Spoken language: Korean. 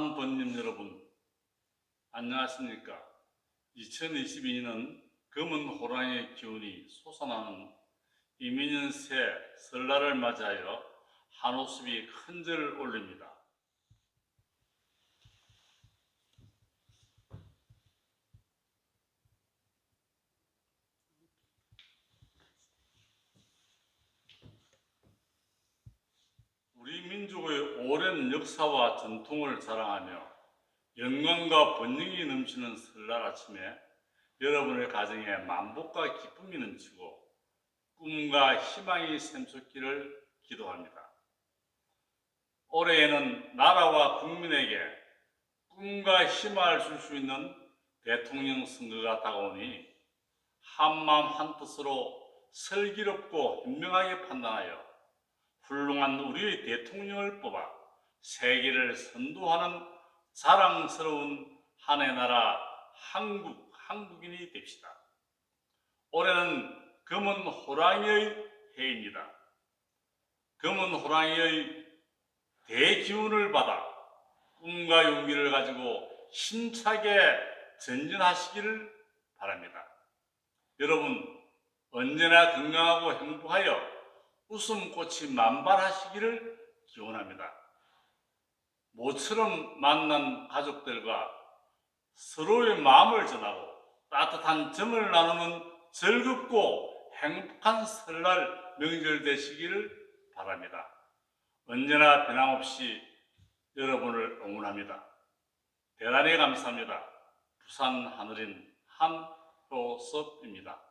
사랑하는 여러분, 안녕하십니까? 2022년은 검은 호랑이의 기운이 솟아나는 이민년 새 설날을 맞이하여 한호수비 큰절을 올립니다. 민족의 오랜 역사와 전통을 자랑하며 영광과 번영이 넘치는 설날 아침에 여러분의 가정에 만복과 기쁨이 넘치고 꿈과 희망이 샘솟기를 기도합니다. 올해에는 나라와 국민에게 꿈과 희망을 줄 수 있는 대통령 선거가 다가오니 한마음 한뜻으로 슬기롭고 현명하게 판단하여 훌륭한 우리의 대통령을 뽑아 세계를 선도하는 자랑스러운 한해 나라 한국, 한국인이 됩시다. 올해는 검은 호랑이의 해입니다. 검은 호랑이의 대기운을 받아 꿈과 용기를 가지고 힘차게 전진하시기를 바랍니다. 여러분, 언제나 건강하고 행복하여 웃음꽃이 만발하시기를 기원합니다. 모처럼 만난 가족들과 서로의 마음을 전하고 따뜻한 점을 나누는 즐겁고 행복한 설날 명절 되시기를 바랍니다. 언제나 변함없이 여러분을 응원합니다. 대단히 감사합니다. 부산 하늘인 한효섭입니다.